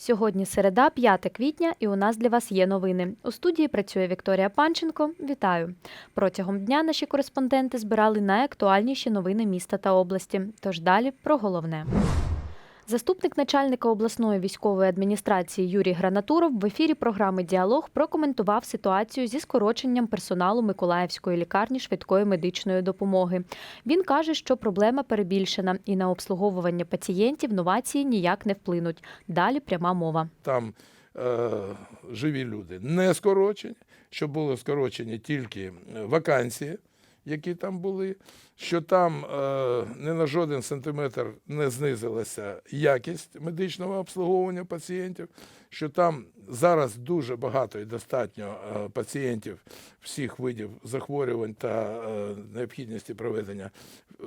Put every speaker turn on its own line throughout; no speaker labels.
Сьогодні середа, 5 квітня, і у нас для вас є новини. У студії працює Вікторія Панченко. Вітаю! Протягом дня наші кореспонденти збирали найактуальніші новини міста та області. Тож далі про головне. Заступник начальника обласної військової адміністрації Юрій Гранатуров в ефірі програми Діалог прокоментував ситуацію зі скороченням персоналу Миколаївської лікарні швидкої медичної допомоги. Він каже, що проблема перебільшена і на обслуговування пацієнтів новації ніяк не вплинуть. Далі пряма мова.
там е, живі люди не скорочені, що були скорочені тільки вакансії, які там були, що там е, не на жоден сантиметр не знизилася якість медичного обслуговування пацієнтів, що там зараз дуже багато і достатньо е, пацієнтів всіх видів захворювань та е, необхідності проведення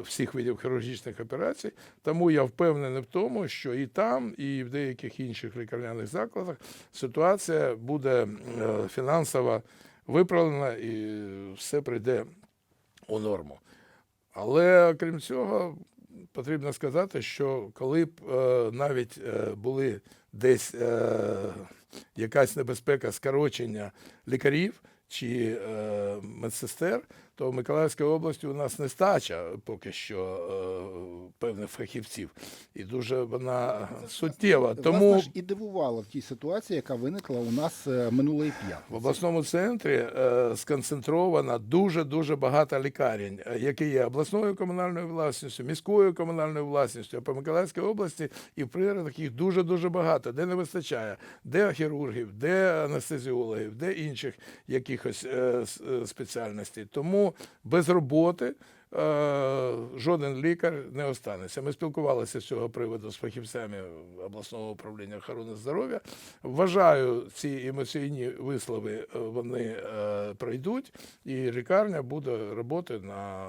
всіх видів хірургічних операцій. Тому я впевнений в тому, що і там, і в деяких інших лікарняних закладах ситуація буде е, фінансово виправлена і все прийде у норму. Але крім цього, потрібно сказати, що коли б е, навіть е, були десь е, якась небезпека скорочення лікарів чи е, медсестер, то в Миколаївській області у нас нестача поки що е, певних фахівців. І дуже вона суттєва. Тому
Власне ж і дивувало в тій ситуації, яка виникла у нас е, минулої
В обласному центрі е, сконцентровано дуже дуже багато лікарень, е, які є обласною комунальною власністю, міською комунальною власністю. А по Миколаївській області і в пригородах їх дуже дуже багато, де не вистачає, де хірургів, де анестезіологів, де інших якихось е, с- е, спеціальностей. Тому без роботи. е, Жоден лікар не останеться. Ми спілкувалися з цього приводу з фахівцями обласного управління охорони здоров'я. Вважаю, ці емоційні вислови е, вони е, пройдуть, і лікарня буде роботи на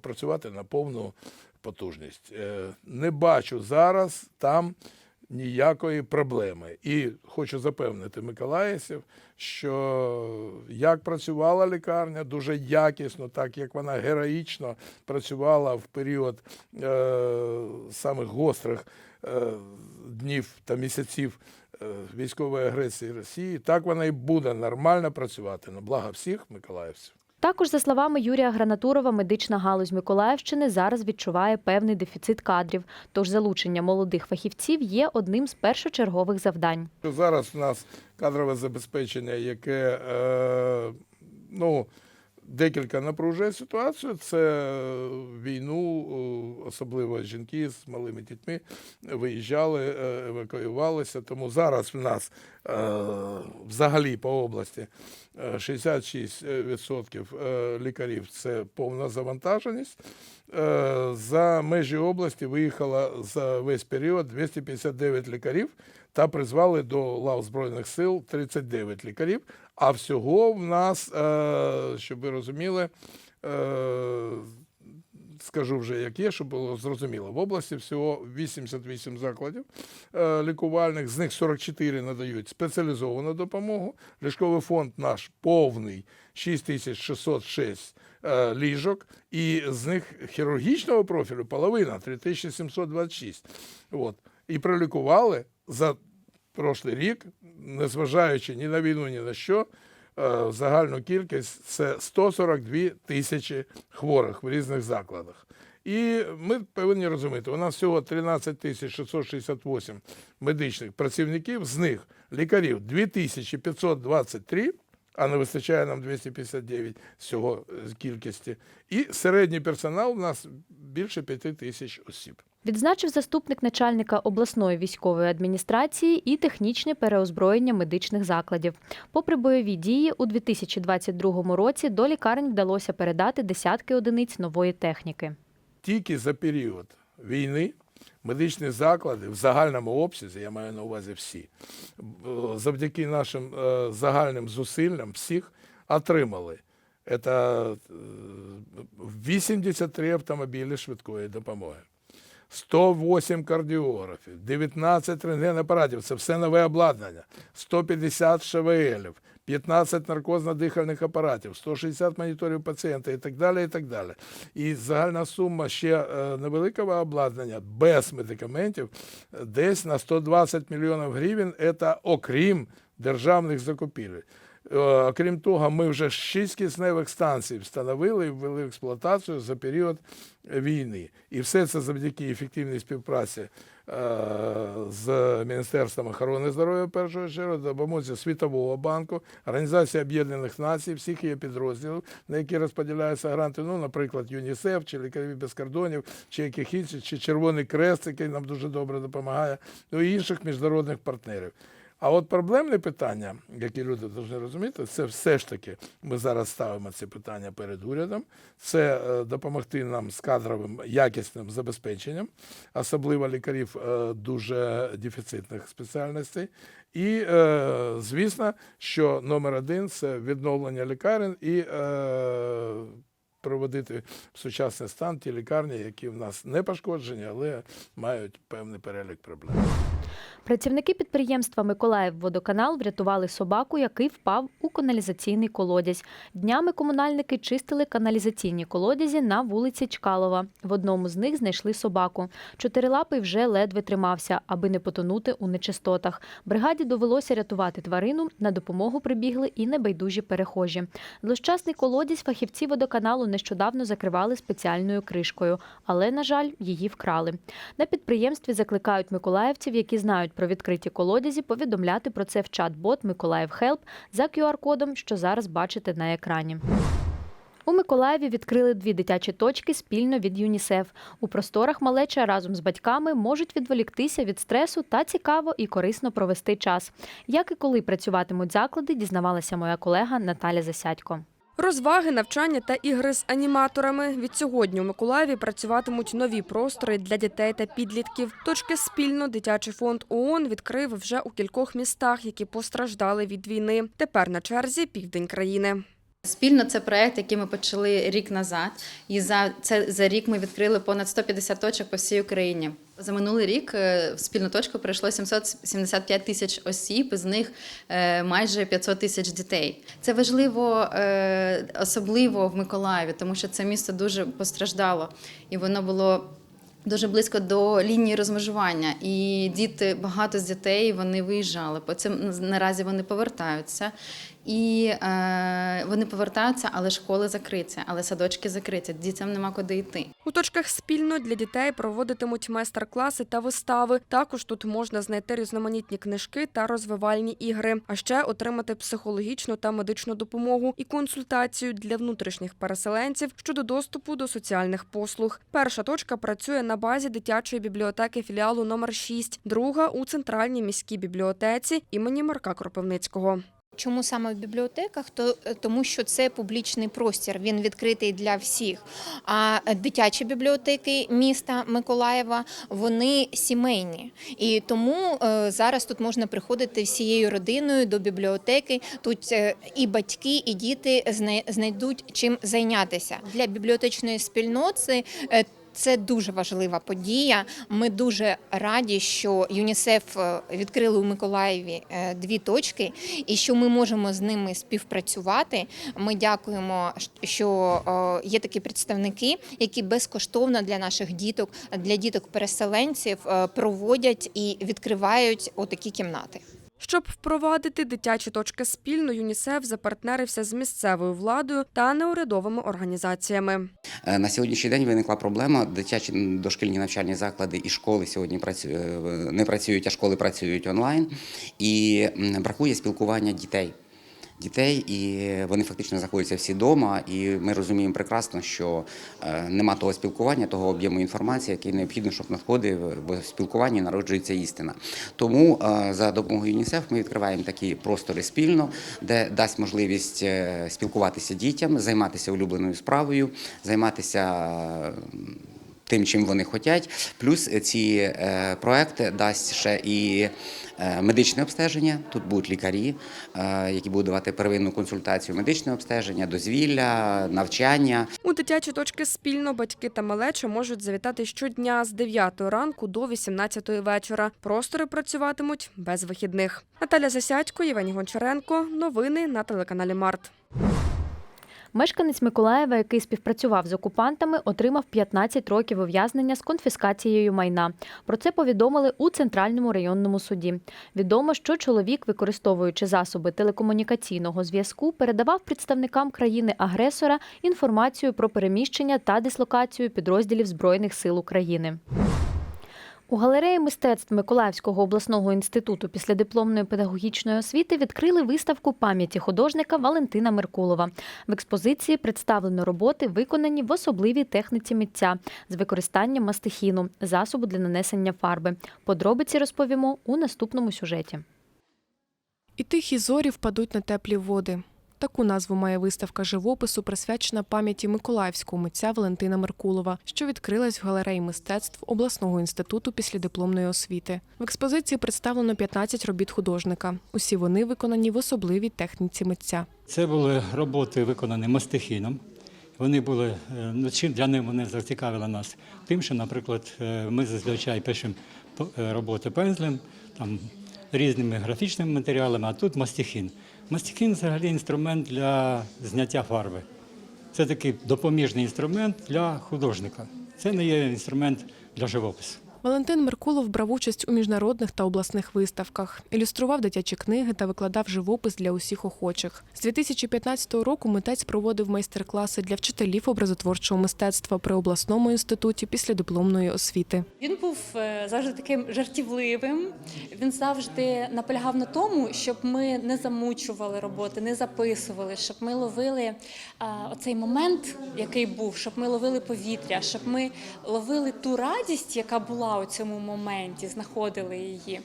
працювати на повну потужність. Не бачу зараз там ніякої проблеми. І хочу запевнити миколаївців, що як працювала лікарня, дуже якісно, так як вона героїчно працювала в період е, самих гострих е, днів та місяців е, військової агресії Росії, так вона і буде нормально працювати на благо всіх миколаївців.
Також, за словами Юрія Гранатурова, медична галузь Миколаївщини зараз відчуває певний дефіцит кадрів, тож залучення молодих фахівців є одним з першочергових завдань.
Зараз у нас кадрове забезпечення, яке е, ну, декілька напружує ситуацію. Це війну, е, особливо жінки з малими дітьми виїжджали, е, евакуювалися. Тому зараз в нас е, взагалі по області е, 66% е, лікарів це повна завантаженість. Е, За межі області виїхало за весь період 259 лікарів та призвали до лав Збройних сил 39 лікарів. А всього в нас, е, щоб ви розуміли, е, скажу вже як є, щоб було зрозуміло. В області всього 88 закладів е, лікувальних, з них 44 надають спеціалізовану допомогу. Ліжковий фонд наш повний 6606 е, ліжок, і з них хірургічного профілю половина 3726. От. І пролікували за прошлий рік, незважаючи ні на війну, ні на що, е, загальну кількість це 142 тисячі хворих в різних закладах. І ми повинні розуміти, у нас всього 13 тисяч 668 медичних працівників, з них лікарів 2523, а не вистачає нам 259 з цього кількості. І середній персонал у нас більше 5 тисяч осіб.
Відзначив заступник начальника обласної військової адміністрації і технічне переозброєння медичних закладів. Попри бойові дії, у 2022 році до лікарень вдалося передати десятки одиниць нової техніки.
тільки за період війни медичні заклади в загальному обсязі, я маю на увазі всі, завдяки нашим е, загальним зусиллям всіх отримали. Це е, 83 автомобілі швидкої допомоги. 108 кардіографів, 19 рентген-апаратів, це все нове обладнання, 150 ШВЛів, 15 наркозно-дихальних апаратів, 160 моніторів пацієнта і так далі. І так далі. І загальна сума ще е, невеликого обладнання без медикаментів е, десь на 120 мільйонів гривень. Це окрім державних закупівель. Е, Окрім того, ми вже шість кисневих станцій встановили і ввели в експлуатацію за період війни. І все це завдяки ефективній співпраці е, з Міністерством охорони здоров'я першу чергу, допомозі Світового банку, Організації Об'єднаних Націй, всіх її підрозділів, на які розподіляються гранти, ну, наприклад, ЮНІСЕФ, чи Лікарі без кордонів, чи яких інших, чи Червоний Крест, який нам дуже добре допомагає, ну і інших міжнародних партнерів. А от проблемне питання, які люди повинні розуміти, це все ж таки ми зараз ставимо ці питання перед урядом. Це е, допомогти нам з кадровим якісним забезпеченням, особливо лікарів е, дуже дефіцитних спеціальностей. І, е, звісно, що номер один це відновлення лікарень і приводити в сучасний стан ті лікарні, які в нас не пошкоджені, але мають певний перелік проблем.
Працівники підприємства Миколаївводоканал врятували собаку, який впав у каналізаційний колодязь. Днями комунальники чистили каналізаційні колодязі на вулиці Чкалова. В одному з них знайшли собаку. Чотирилапий вже ледве тримався, аби не потонути у нечистотах. Бригаді довелося рятувати тварину. На допомогу прибігли і небайдужі перехожі. Злощасний колодязь фахівці водоканалу нещодавно закривали спеціальною кришкою, але, на жаль, її вкрали. На підприємстві закликають миколаївців, які знають про відкриті колодязі, повідомляти про це в чат-бот Миколаїв Хелп за QR-кодом, що зараз бачите на екрані. У Миколаєві відкрили дві дитячі точки спільно від ЮНІСЕФ. У просторах малеча разом з батьками можуть відволіктися від стресу та цікаво і корисно провести час. Як і коли працюватимуть заклади, дізнавалася моя колега Наталя Засядько.
Розваги, навчання та ігри з аніматорами. Від сьогодні у Миколаєві працюватимуть нові простори для дітей та підлітків. Точки спільно дитячий фонд ООН відкрив вже у кількох містах, які постраждали від війни. Тепер на черзі південь країни.
Спільно це проект, який ми почали рік назад. І за це за рік ми відкрили понад 150 точок по всій Україні. За минулий рік е, в спільну точку прийшло 775 тисяч осіб, з них е, майже 500 тисяч дітей. Це важливо е, особливо в Миколаєві, тому що це місто дуже постраждало, і воно було. Дуже близько до лінії розмежування, і діти багато з дітей вони виїжджали. Потім наразі вони повертаються, і е, вони повертаються, але школи закриті, але садочки закриті. Дітям нема куди йти.
У точках спільно для дітей проводитимуть майстер-класи та вистави. Також тут можна знайти різноманітні книжки та розвивальні ігри, а ще отримати психологічну та медичну допомогу і консультацію для внутрішніх переселенців щодо доступу до соціальних послуг. Перша точка працює на базі дитячої бібліотеки філіалу номер 6, друга у центральній міській бібліотеці імені Марка Кропивницького.
Чому саме в бібліотеках? То е, тому, що це публічний простір, він відкритий для всіх. А дитячі бібліотеки міста Миколаєва вони сімейні, і тому е, зараз тут можна приходити всією родиною до бібліотеки. Тут е, і батьки, і діти зна- знайдуть чим зайнятися для бібліотечної спільноти. Це дуже важлива подія. Ми дуже раді, що ЮНІСЕФ е, відкрили у Миколаєві е, дві точки, і що ми можемо з ними співпрацювати. Ми дякуємо, що е, є такі представники, які безкоштовно для наших діток, для діток-переселенців проводять і відкривають отакі кімнати.
Щоб впровадити дитячі точки спільно, ЮНІСЕФ запартнерився з місцевою владою та неурядовими організаціями.
Е, На сьогоднішній день виникла проблема. Дитячі дошкільні навчальні заклади і школи сьогодні е, не працюють, а школи працюють онлайн. І бракує спілкування дітей. Дітей, і вони фактично знаходяться всі вдома, і ми розуміємо прекрасно, що е, нема того спілкування, того об'єму інформації, який необхідно, щоб надходив, бо в спілкуванні народжується істина. Тому е, за допомогою ЮНІСЕФ ми відкриваємо такі простори спільно, де дасть можливість е, спілкуватися дітям, займатися улюбленою справою, займатися. Е, тим, чим вони хочуть. Плюс ці е, проекти дасть ще і е, медичне обстеження. Тут будуть лікарі, е, які будуть давати первинну консультацію, медичне обстеження, дозвілля, навчання.
У дитячі точки спільно батьки та малеча можуть завітати щодня з 9 ранку до 18 вечора. Простори працюватимуть без вихідних. Наталя Засядько, Євгеній Гончаренко. Новини на телеканалі Март.
Мешканець Миколаєва, який співпрацював з окупантами, отримав 15 років ув'язнення з конфіскацією майна. Про це повідомили у центральному районному суді. Відомо, що чоловік, використовуючи засоби телекомунікаційного зв'язку, передавав представникам країни-агресора інформацію про переміщення та дислокацію підрозділів Збройних сил України. У галереї мистецтв Миколаївського обласного інституту післядипломної педагогічної освіти відкрили виставку пам'яті художника Валентина Меркулова. В експозиції представлено роботи, виконані в особливій техніці митця з використанням мастихіну, засобу для нанесення фарби. Подробиці розповімо у наступному сюжеті.
І тихі зорі впадуть на теплі води. Таку назву має виставка живопису, присвячена пам'яті миколаївського митця Валентина Меркулова, що відкрилась в галереї мистецтв обласного інституту післядипломної освіти. В експозиції представлено 15 робіт художника. Усі вони виконані в особливій техніці митця.
Це були роботи, виконані мастихіном. Вони були е, ну, чим для них вони зацікавили нас. Тим, що, наприклад, е, ми зазвичай пишемо е, роботи пензлем, там різними графічними матеріалами, а тут мастихін. Мастихін взагалі інструмент для зняття фарби. Це такий допоміжний інструмент для художника. Це не є інструмент для живопису.
Валентин Меркулов брав участь у міжнародних та обласних виставках, ілюстрував дитячі книги та викладав живопис для усіх охочих. З 2015 року митець проводив майстер-класи для вчителів образотворчого мистецтва при обласному інституті післядипломної освіти.
Він був е, завжди таким жартівливим. Він завжди наполягав на тому, щоб ми не замучували роботи, не записували, щоб ми ловили оцей момент, який був, щоб ми ловили повітря, щоб ми ловили ту радість, яка була у цьому моменті, знаходили її.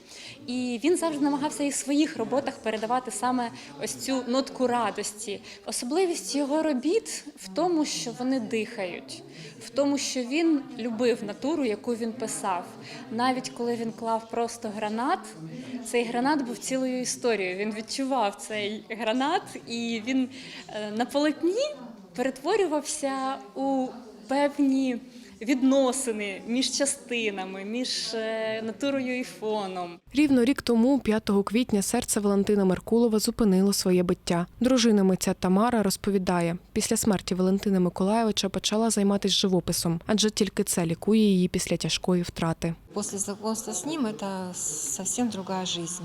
І він завжди намагався і в своїх роботах передавати саме ось цю нотку радості. Особливість його робіт в тому, що вони дихають, в тому, що він любив натуру, яку він писав. Навіть коли він клав просто гранат, цей гранат був цілою історією. Він відчував цей гранат, і він е, на полотні перетворювався у певні відносини між частинами, між е, натурою і фоном.
Рівно рік тому, 5 квітня, серце Валентина Меркулова зупинило своє биття. Дружина митця Тамара розповідає, після смерті Валентина Миколаєвича почала займатися живописом, адже тільки це лікує її після тяжкої втрати.
После знакомства с ним это совсем другая жизнь.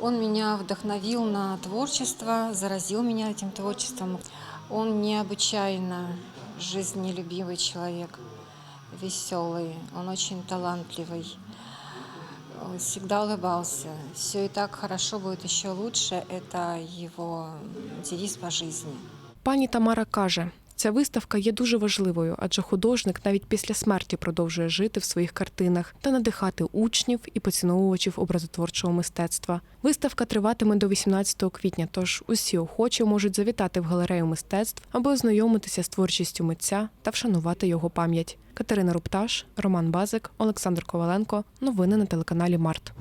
Он меня вдохновил на творчество, заразил меня этим творчеством. Он необычайно жизнелюбивый человек, веселый, он очень талантливый. Всегда улыбался. Все и так хорошо будет еще лучше. Это его девиз по жизни.
Пані Тамара каже, ця виставка є дуже важливою, адже художник навіть після смерті продовжує жити в своїх картинах та надихати учнів і поціновувачів образотворчого мистецтва. Виставка триватиме до 18 квітня, тож усі охочі можуть завітати в галерею мистецтв, аби ознайомитися з творчістю митця та вшанувати його пам'ять. Катерина Рупташ, Роман Базик, Олександр Коваленко. Новини на телеканалі Март.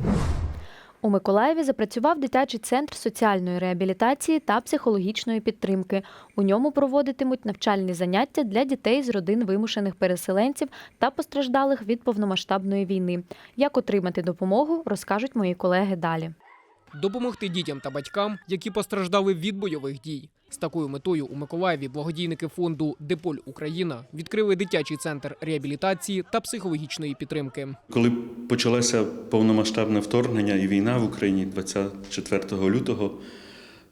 У Миколаєві запрацював дитячий центр соціальної реабілітації та психологічної підтримки. У ньому проводитимуть навчальні заняття для дітей з родин вимушених переселенців та постраждалих від повномасштабної війни. Як отримати допомогу, розкажуть мої колеги далі.
допомогти дітям та батькам, які постраждали від бойових дій. З такою метою у Миколаєві благодійники фонду Деполь Україна відкрили дитячий центр реабілітації та психологічної підтримки.
Коли почалося повномасштабне вторгнення і війна в Україні 24 лютого,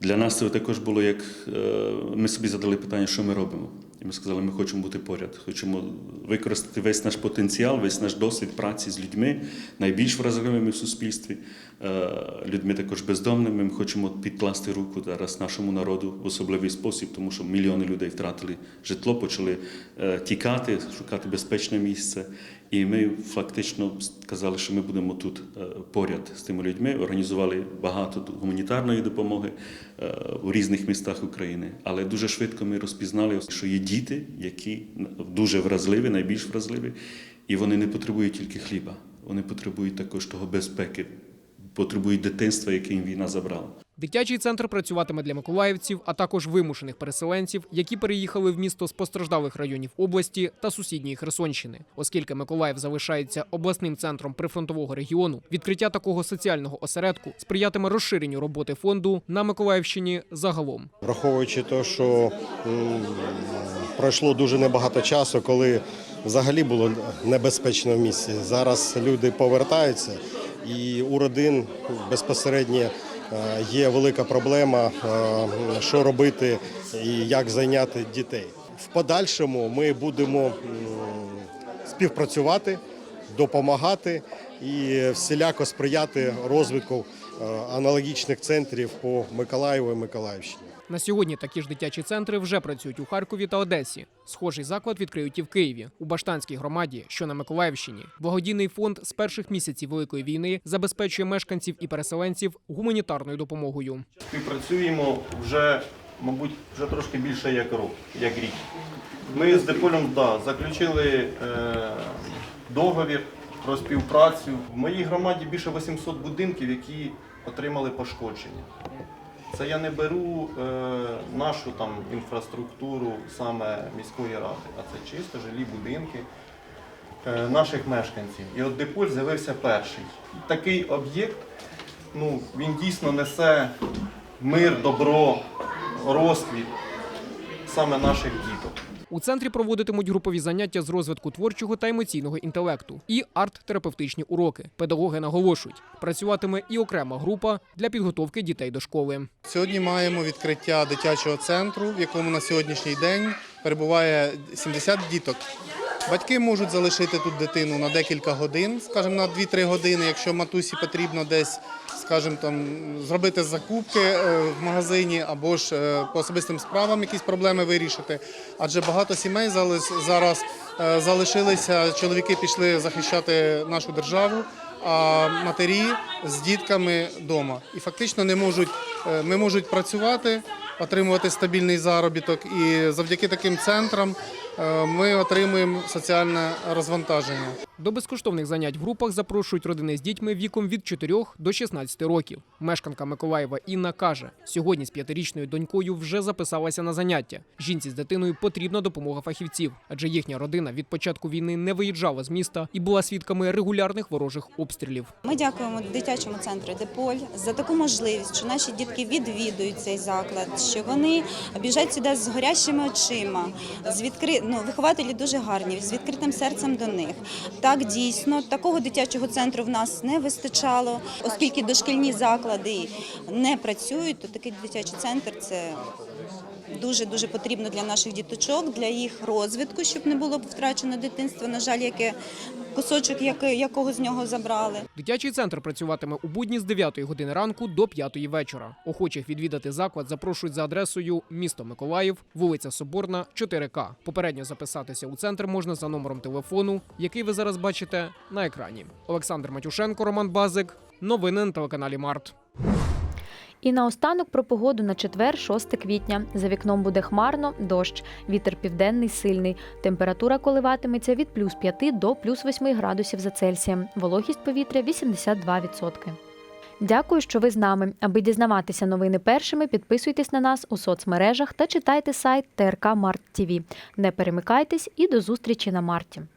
для нас це також було як е, ми собі задали питання, що ми робимо. І ми сказали, ми хочемо бути поряд, хочемо використати весь наш потенціал, весь наш досвід праці з людьми, найбільш вразливими в суспільстві, е, людьми також бездомними. Ми хочемо підкласти руку зараз нашому народу в особливий спосіб, тому що мільйони людей втратили житло, почали е, тікати, шукати безпечне місце. І ми фактично сказали, що ми будемо тут е, поряд з тими людьми. Організували багато гуманітарної допомоги в у різних містах України. Але дуже швидко ми розпізнали, що є діти, які дуже вразливі, найбільш вразливі, і вони не потребують тільки хліба, вони потребують також того безпеки, потребують дитинства, яке їм війна забрала.
Дитячий центр працюватиме для миколаївців, а також вимушених переселенців, які переїхали в місто з постраждалих районів області та сусідньої Херсонщини. Оскільки Миколаїв залишається обласним центром прифронтового регіону, відкриття такого соціального осередку сприятиме розширенню роботи фонду на Миколаївщині загалом.
Враховуючи те, що пройшло дуже небагато часу, коли взагалі було небезпечно в місті. Зараз люди повертаються, і у родин безпосередньо е, є велика проблема, е, що робити і як зайняти дітей. В подальшому ми будемо співпрацювати, допомагати і всіляко сприяти розвитку е, аналогічних центрів по Миколаєву і Миколаївщині.
На сьогодні такі ж дитячі центри вже працюють у Харкові та Одесі. Схожий заклад відкриють і в Києві, у Баштанській громаді, що на Миколаївщині. Благодійний фонд з перших місяців Великої війни забезпечує мешканців і переселенців гуманітарною допомогою.
Співпрацюємо вже, мабуть, вже трошки більше як рок, як рік. Ми з Деполем да, заключили е, договір про співпрацю. В моїй громаді більше 800 будинків, які отримали пошкодження. Це я не беру е, нашу там інфраструктуру саме міської ради, а це чисто жилі будинки е, наших мешканців. І от Деполь з'явився перший. Такий об'єкт, ну, він дійсно несе мир, добро, розквіт саме наших діток.
У центрі проводитимуть групові заняття з розвитку творчого та емоційного інтелекту і арт-терапевтичні уроки. Педагоги наголошують, працюватиме і окрема група для підготовки дітей до школи.
Сьогодні маємо відкриття дитячого центру, в якому на сьогоднішній день перебуває 70 діток. Батьки можуть залишити тут дитину на декілька годин, скажімо, на 2-3 години, якщо матусі потрібно десь, скажімо, там зробити закупки е, в магазині або ж е, по особистим справам якісь проблеми вирішити. Адже багато сімей зараз е, залишилися, чоловіки пішли захищати нашу державу. А матері з дітками вдома і фактично не можуть, не можуть працювати, отримувати стабільний заробіток. І завдяки таким центрам е, ми отримуємо соціальне розвантаження.
До безкоштовних занять в групах запрошують родини з дітьми віком від 4 до 16 років. Мешканка Миколаєва Інна каже, сьогодні з п'ятирічною донькою вже записалася на заняття. Жінці з дитиною потрібна допомога фахівців, адже їхня родина від початку війни не виїжджала з міста і була свідками регулярних ворожих обстрілів.
Ми дякуємо дитячому центру Деполь за таку можливість, що наші дітки відвідують цей заклад, що вони біжать сюди з горящими очима. З відкри... ну, вихователі дуже гарні, з відкритим серцем до них. Так дійсно такого дитячого центру в нас не вистачало, оскільки дошкільні заклади не працюють, то такий дитячий центр це. Дуже дуже потрібно для наших діточок, для їх розвитку, щоб не було втрачено дитинство. На жаль, яке кусочок якого з нього забрали.
Дитячий центр працюватиме у будні з 9 години ранку до 5 вечора. Охочих відвідати заклад запрошують за адресою місто Миколаїв, вулиця Соборна, 4К. Попередньо записатися у центр можна за номером телефону, який ви зараз бачите на екрані. Олександр Матюшенко, Роман Базик. Новини на телеканалі Март.
І наостанок про погоду на четвер, 6 квітня. За вікном буде хмарно, дощ, вітер південний сильний. Температура коливатиметься від плюс 5 до плюс 8 градусів за Цельсієм. Вологість повітря 82%. Дякую, що ви з нами. Аби дізнаватися новини першими, підписуйтесь на нас у соцмережах та читайте сайт ТРК Март ТІВІ. Не перемикайтесь і до зустрічі на марті.